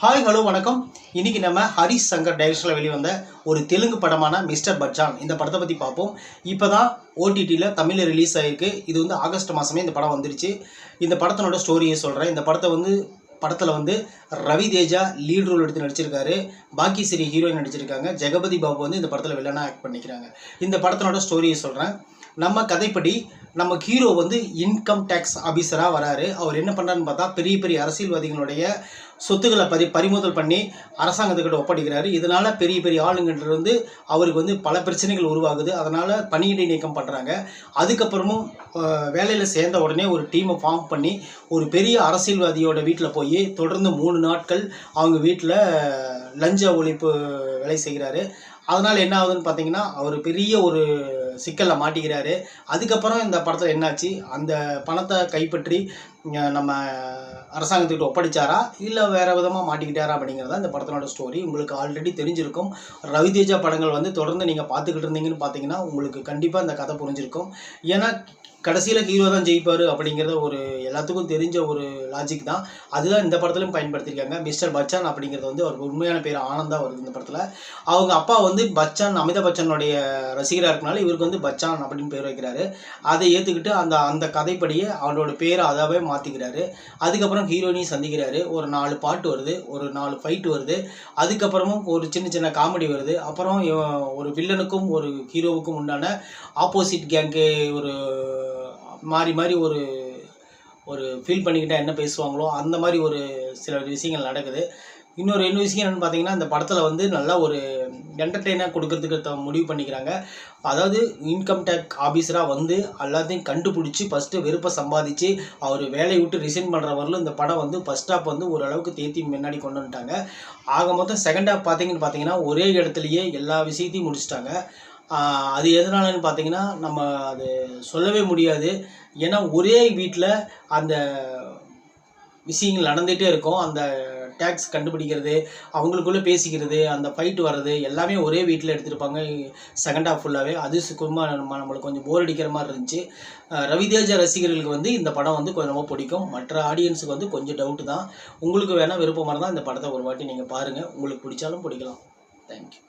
Hi hello வணக்கம். இன்றைக்கி நம்ம ஹரிஷ் சங்கர் டைரக்ஷனில் வெளிவந்த ஒரு தெலுங்கு படமான மிஸ்டர் பச்சான் இந்த படத்தை பற்றி பார்ப்போம். இப்போ தான் ஓடிடியில் தமிழில் ரிலீஸ் ஆகிருக்கு இது வந்து ஆகஸ்ட் மாதமே இந்த படம் வந்துருச்சு. இந்த படத்தினோட ஸ்டோரியை சொல்கிறேன் இந்த படத்தை வந்து படத்தில் வந்து ரவி தேஜா லீட் ரோல் எடுத்து நடிச்சிருக்காரு. பாக்கி சிறி ஹீரோயின் நடிச்சிருக்காங்க. ஜெகபதி பாபு வந்து இந்த படத்தில் வில்லனாக ஆக்ட் பண்ணிக்கிறாங்க. இந்த படத்தினோட ஸ்டோரியை சொல்கிறேன் நம்ம கதைப்படி நம்ம ஹீரோ வந்து இன்கம் டேக்ஸ் ஆஃபீஸராக வராரு. அவர் என்ன பண்ணுறாருன்னு பார்த்தா பெரிய பெரிய அரசியல்வாதிகளுடைய சொத்துக்களை பறி பறிமுதல் பண்ணி அரசாங்கத்துக்கிட்ட ஒப்படைக்கிறாரு. இதனால் பெரிய பெரிய ஆளுங்கன்றது அவருக்கு வந்து பல பிரச்சனைகள் உருவாகுது. அதனால் பணியிடை நீக்கம் பண்ணுறாங்க அதுக்கப்புறமும் வேலையில் சேர்ந்த உடனே ஒரு டீமை ஃபார்ம் பண்ணி ஒரு பெரிய அரசியல்வாதியோட வீட்டில் போய் தொடர்ந்து மூணு நாட்கள் அவங்க வீட்டில் லஞ்ச ஒழிப்பு வேலை செய்கிறாரு. அதனால் என்ன ஆகுதுன்னு பார்த்தீங்கன்னா அவர் பெரிய ஒரு சிக்கலில் மாட்டிக்கிறாரு. அதுக்கப்புறம் இந்த படத்தில் என்னாச்சு? அந்த பணத்தை கைப்பற்றி நம்ம அரசாங்கத்துக்கிட்ட ஒப்படைச்சாரா? இல்லை வேறு விதமாக மாட்டிக்கிட்டாரா அப்படிங்கிறத இந்த படத்தினோட ஸ்டோரி உங்களுக்கு ஆல்ரெடி தெரிஞ்சிருக்கும். ரவிதேஜா படங்கள் வந்து தொடர்ந்து நீங்கள் பார்த்துக்கிட்டு இருந்தீங்கன்னு பார்த்தீங்கன்னா உங்களுக்கு கண்டிப்பாக இந்த கதை புரிஞ்சிருக்கும். ஏன்னா கடைசியில் ஹீரோ தான் ஜெயிப்பார் அப்படிங்கிறத ஒரு எல்லாத்துக்கும் தெரிஞ்ச ஒரு லாஜிக் தான். அதுதான் இந்த படத்துலையும் பயன்படுத்தியிருக்காங்க. மிஸ்டர் பச்சான் அப்படிங்கிறது வந்து அவர் உண்மையான பேர் ஆனந்தா வருது இந்த படத்தில். அவங்க அப்பா வந்து பச்சான் அமிதாப் பச்சனுடைய ரசிகராக இருக்கனால இவருக்கு வந்து பச்சான் அப்படின்னு பேர் வைக்கிறாரு. அதை ஏற்றுக்கிட்டு அந்த அந்த கதைப்படியே அவரோட பேரை அதாவே மாற்றிக்கிறாரு அதுக்கப்புறம் ஹீரோயினையும் சந்திக்கிறாரு. ஒரு நாலு பாட்டு வருது ஒரு நாலு ஃபைட் வருது. அதுக்கப்புறமும் ஒரு சின்ன சின்ன காமெடி வருது. அப்புறம் ஒரு வில்லனுக்கும் ஒரு ஹீரோவுக்கும் உண்டான ஆப்போசிட் கேங்கு ஒரு மாறி மாறி ஒரு ஒரு ஃபீல் பண்ணிக்கிட்டால் என்ன பேசுவாங்களோ அந்த மாதிரி ஒரு சில விஷயங்கள் நடக்குது. இன்னொரு என்ன விஷயம் என்னென்னு பார்த்தீங்கன்னா இந்த படத்தில் வந்து நல்லா ஒரு என்டர்டெயினாக கொடுக்கறதுக்கு த- முடிவு பண்ணிக்கிறாங்க. அதாவது இன்கம் டேக்ஸ் ஆஃபீஸராக வந்து எல்லாத்தையும் கண்டுபிடிச்சி ஃபஸ்ட்டு வெறுப்பை சம்பாதிச்சு அவர் வேலையை விட்டு ரிசைன் பண்ணுற வரலும் இந்த படம் வந்து ஃபஸ்ட் ஹாப் வந்து ஓரளவுக்கு தேத்தி முன்னாடி கொண்டு வந்துட்டாங்க. ஆக மொத்தம் செகண்ட் ஹாப் பார்த்தீங்கன்னு பார்த்தீங்கன்னா ஒரே இடத்துலையே எல்லா விஷயத்தையும் முடிச்சிட்டாங்க. அது எதனாலன்னு பார்த்தீங்கன்னா நம்ம அது சொல்லவே முடியாது. ஏன்னா ஒரே வீட்டில் அந்த விஷயங்கள் நடந்துகிட்டே இருக்கும். அந்த டேக்ஸ் கண்டுபிடிக்கிறது அவங்களுக்குள்ளே பேசிக்கிறது அந்த ஃபைட் வர்றது எல்லாமே ஒரே வீட்டில் எடுத்துருப்பாங்க. செகண்ட் ஹாஃப் ஃபுல்லாகவே அது சுக்குமா நம்ம நம்மளுக்கு கொஞ்சம் போர் அடிக்கிற மாதிரி இருந்துச்சு. ரவிதேஜா ரசிகர்களுக்கு வந்து இந்த படம் வந்து கொஞ்சம் ரொம்ப பிடிக்கும். மற்ற ஆடியன்ஸுக்கு வந்து கொஞ்சம் டவுட்டு தான். உங்களுக்கு வேணால் விருப்பமாக இருந்தால் இந்த படத்தை ஒரு வாட்டி நீங்கள் பாருங்கள் உங்களுக்கு பிடிச்சாலும் பிடிக்கலாம். தேங்க்யூ